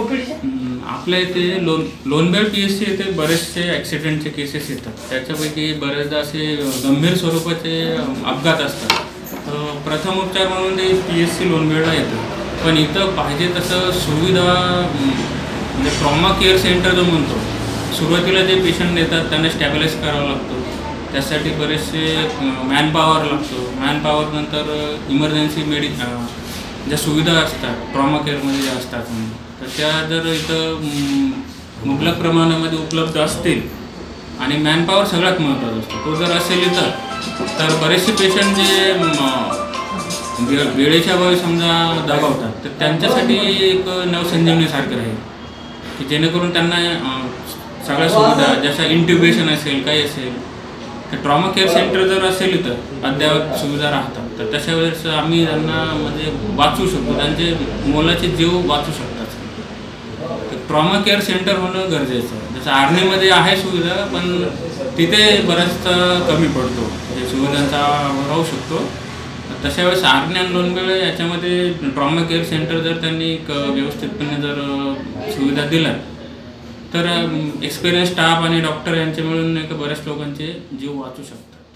आपल्या इथे लोन लोणबेळ पी एस सी येथे बरेचसे ॲक्सिडेंटचे केसेस येतात. त्याच्यापैकी बरेचदा असे गंभीर स्वरूपाचे अपघात असतात. प्रथम उपचार म्हणून ते पी एस सी लोणबेळला येतं. पण इथं पाहिजे तसं सुविधा म्हणजे ट्रॉमा केअर सेंटर जो म्हणतो सुरुवातीला जे पेशंट येतात त्यांना स्टॅबिलाइज करावा लागतो. त्यासाठी बरेचसे मॅनपावर लागतो. मॅनपावर नंतर इमर्जन्सी मेडि ज्या सुविधा असतात ट्रॉमा केअरमध्ये ज्या असतात तर त्या जर इथं मुबलक प्रमाणामध्ये उपलब्ध असतील आणि मॅनपॉवर सगळ्यात महत्त्वाचा असतो तो जर असेल इथं तर बरेचसे पेशंट जे वेळेच्या अभावी समजा दाबवतात तर त्यांच्यासाठी एक नवसंजीवनीसारखं राहील. की जेणेकरून त्यांना सगळ्या सुविधा जशा इंट्युबेशन असेल काही असेल तर ट्रॉमा केअर सेंटर जर असेल इथं अद्ययावत सुविधा राहतात. तर तशा वेळेस आम्ही त्यांना म्हणजे वाचू शकतो. त्यांचे मोलाचे जीव वाचू शकतात. तर ट्रॉमा केअर सेंटर होणं गरजेचं आहे. जसं आर्मीमध्ये आहे सुविधा पण तिथे बराचसा कमी पडतो. म्हणजे सुविधांचा राहू शकतो. तशा वेळेस आर्मी आणि लोणबेळ याच्यामध्ये ट्रॉमा केअर सेंटर जर त्यांनी एक व्यवस्थितपणे जर सुविधा दिल्या तर एक्सपिरियन्स स्टाफ आणि डॉक्टर यांचे मिळून एक बऱ्याच लोकांचे जीव वाचू शकतात.